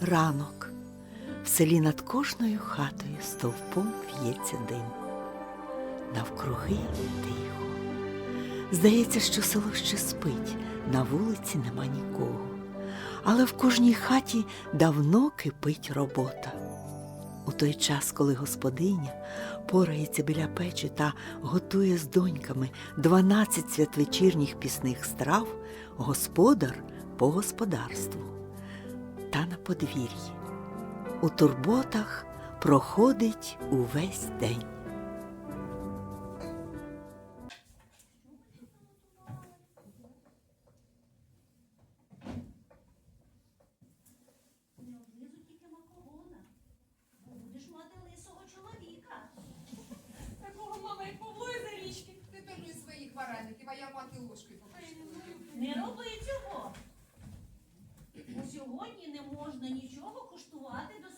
ранок. В селі над кожною хатою стовпом в'ється дим. Навкруги тихо. Здається, що село ще спить, на вулиці нема нікого. Але в кожній хаті давно кипить робота. У той час, коли господиня порається біля печі та готує з доньками 12 святвечірніх пісних страв, господар по господарству та на подвір'ї. У турботах проходить увесь день. Не облизуй тільки можна нічого куштувати до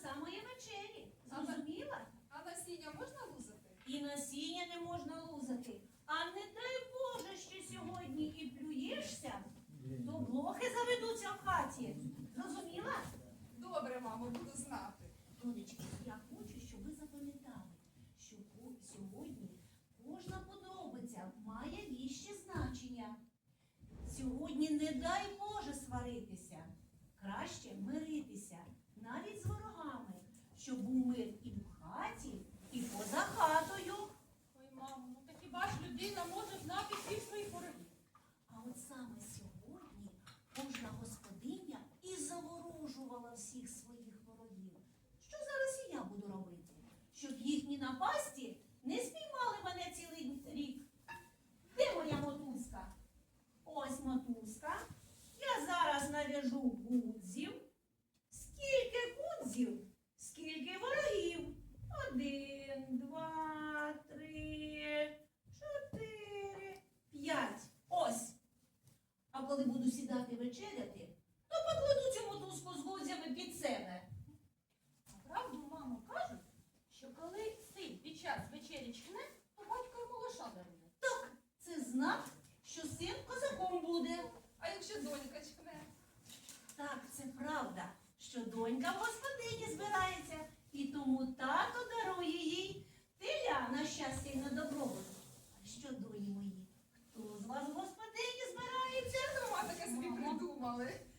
olmalı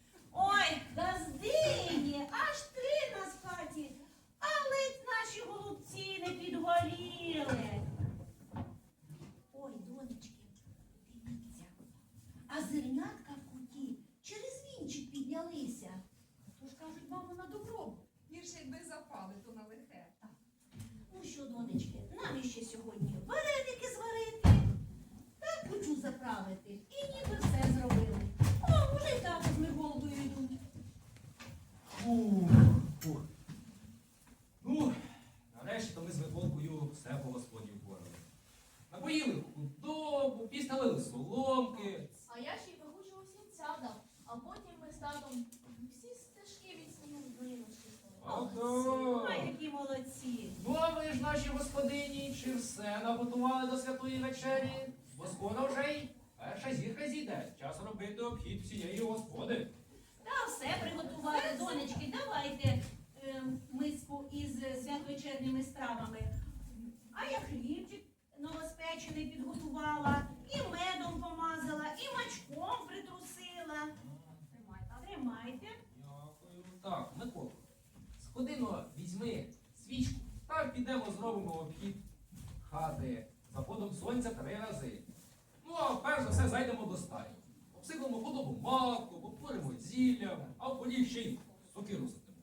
а ви ж наші господині, чи все наготували до святої вечері? Бо скоро вже й перша зірка зійде. Час робити обхід всієї господи. Та все приготували, донечки, давайте е, миску із святвечерніми стравами. А я хлібчик новоспечений підготувала, і медом помазала, і мачком притрусила. Тримай, так? Тримайте. Дякую. Так, Миколко, сходино, візьми та підемо зробимо обхід хати заходом сонця три рази. Ну, а перш за все зайдемо до стайні. Обсиклимо худобу маку, попоримо зіллям, а в полі ще й сокиру затимо.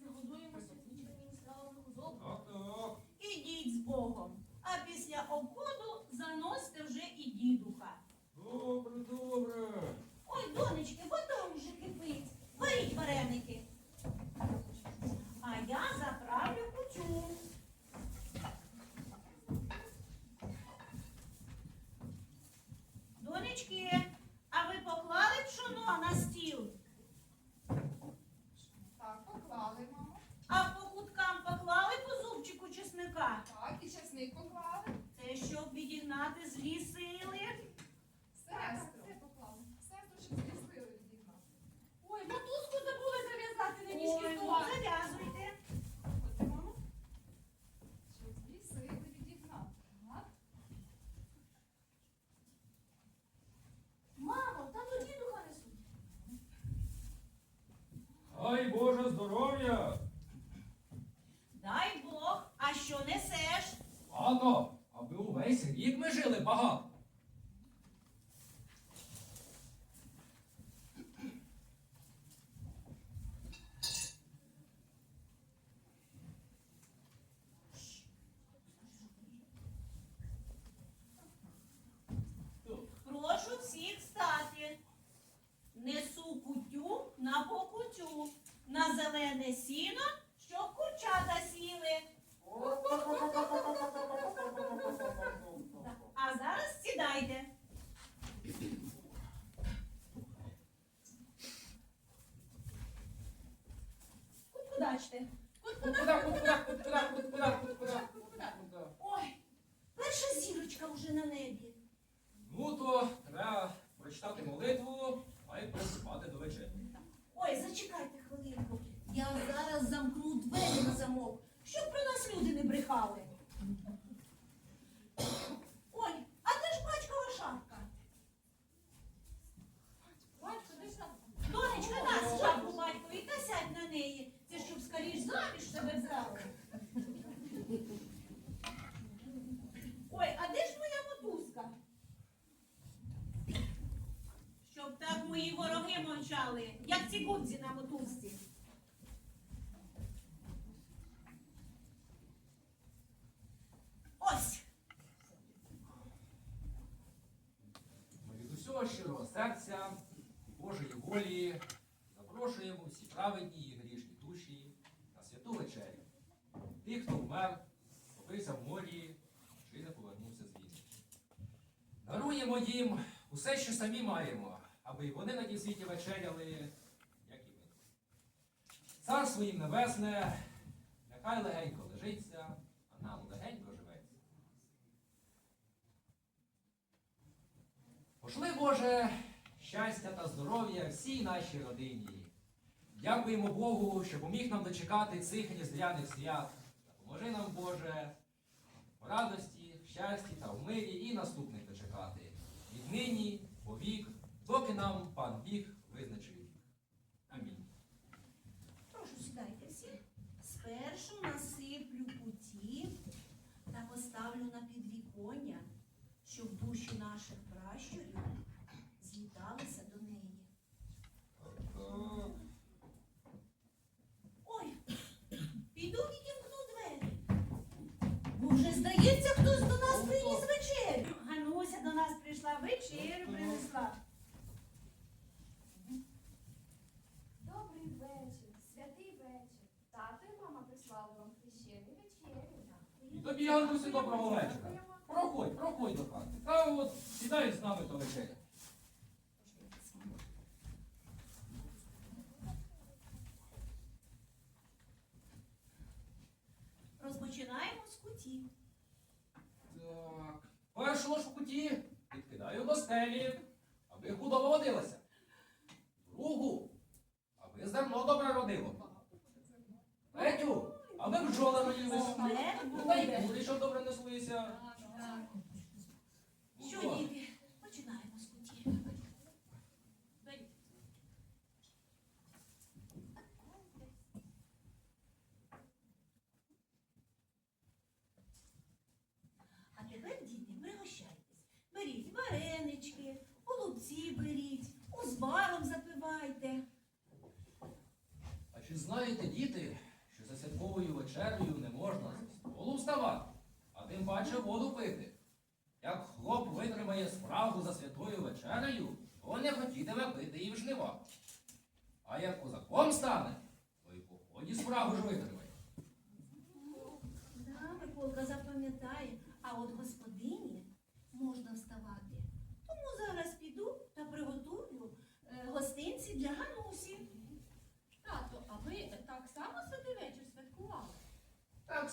І нагодуємо святвічними стравами худобу. Так, так. Ідіть з Богом. А після обходу заносите вже і дідуха. Добре, добре. Ой, донечки, вода вже кипить. Варіть вареники. А я заправлю кутю. Донечки, а ви поклали пшоно на стіл? Так, поклали, мамо. А по куткам поклали по зубчику чесника? Так, і часник поклали. Це щоб відігнати злі сили. Сестру. Все поклали. Сестру, щоб злістили відігнати. Ой, мотузку забули зав'язати, не ніжки Ой, стова. зав'язуйте. Оце, мамо. Що дві сили відігнав. Ага. Мамо, та до дідуха несуть. Ай Боже здоров'я! Дай Бог, а що несеш? Ладно, аби увесь рік ми жили багато. Прошу всіх стати. Несу кутю на покутю, на зелене сіно, щоб курчата сіли. А зараз сідайте. Кутку Куда, куда, куда, куда, куда, куда? Ой, перша зірочка вже на небі. Ну то треба прочитати молитву, а й приступати до вечері. Ой, зачекайте хвилинку. Я зараз замкну двері на замок, щоб про нас люди не брехали. Ой, а де ж батькова шапка? Батько, де ж там? Донечка, дасть шапку батькові та сядь на неї. Це щоб скоріш заміж себе взяли. Ой, а де ж моя мотузка? Щоб так мої вороги мовчали, як ці гудзі на мотузці. Ось. Ми від щирого серця Божої волі запрошуємо всі праведні і святу вечерю. Тих, хто вмер, побився в морі чи не повернувся з війни. Даруємо їм усе, що самі маємо, аби й вони на тій світі вечеряли, як і ми. Царство їм небесне, нехай легенько лежиться, а нам легенько живеться. Пошли, Боже, щастя та здоров'я всій нашій родині. Дякуємо Богу, що поміг нам дочекати цих різдвяних свят. Допоможи нам, Боже, в радості, в щасті та в мирі і наступних дочекати. Віднині, повік, доки нам пан Біг Вже здається, хтось до нас приніс вечерю. Гануся до нас прийшла, вечерю принесла. Добрий вечір, святий вечір. Тато і мама прислали вам хрещений вечерю. І тобі, Янкусі, доброго вечора. Проходь, проходь до хати. Та от сідай з нами до вечеря. Розпочинаємо з куті. Так. Першу ложку куті підкидаю до стелі, аби худоба водилася. Другу, аби зерно добре родило. Третю, аби бджоли родилися. Та й буде. щоб добре неслися. Що? діти, знаєте, діти, що за святковою вечерею не можна зі столу вставати, а тим паче воду пити? Як хлоп витримає справу за святою вечерею, то не хотітиме пити і в жнива. А як козаком стане, то й по ході справу ж витримає. Да, Миколка запам'ятає, а от господині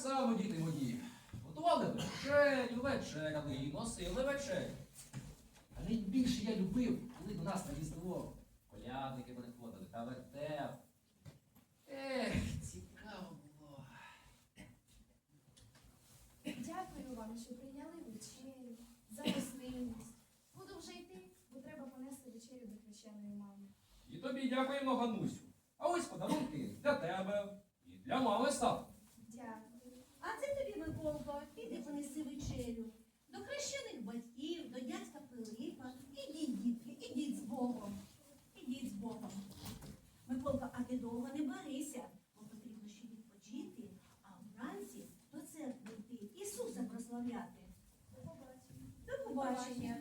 само, діти мої, готували вечерю, вечеряли і носили вечерю. А найбільше я любив, коли до нас на різдво колядники приходили та вертеп. Ех, цікаво було. Дякую вам, що прийняли вечерю, за гостинність. Буду вже йти, бо треба понести вечерю до хрещеної мами. І тобі дякуємо, Ганусю. замовляти. До побачення.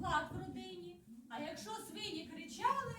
лад в родині. А якщо свині кричали,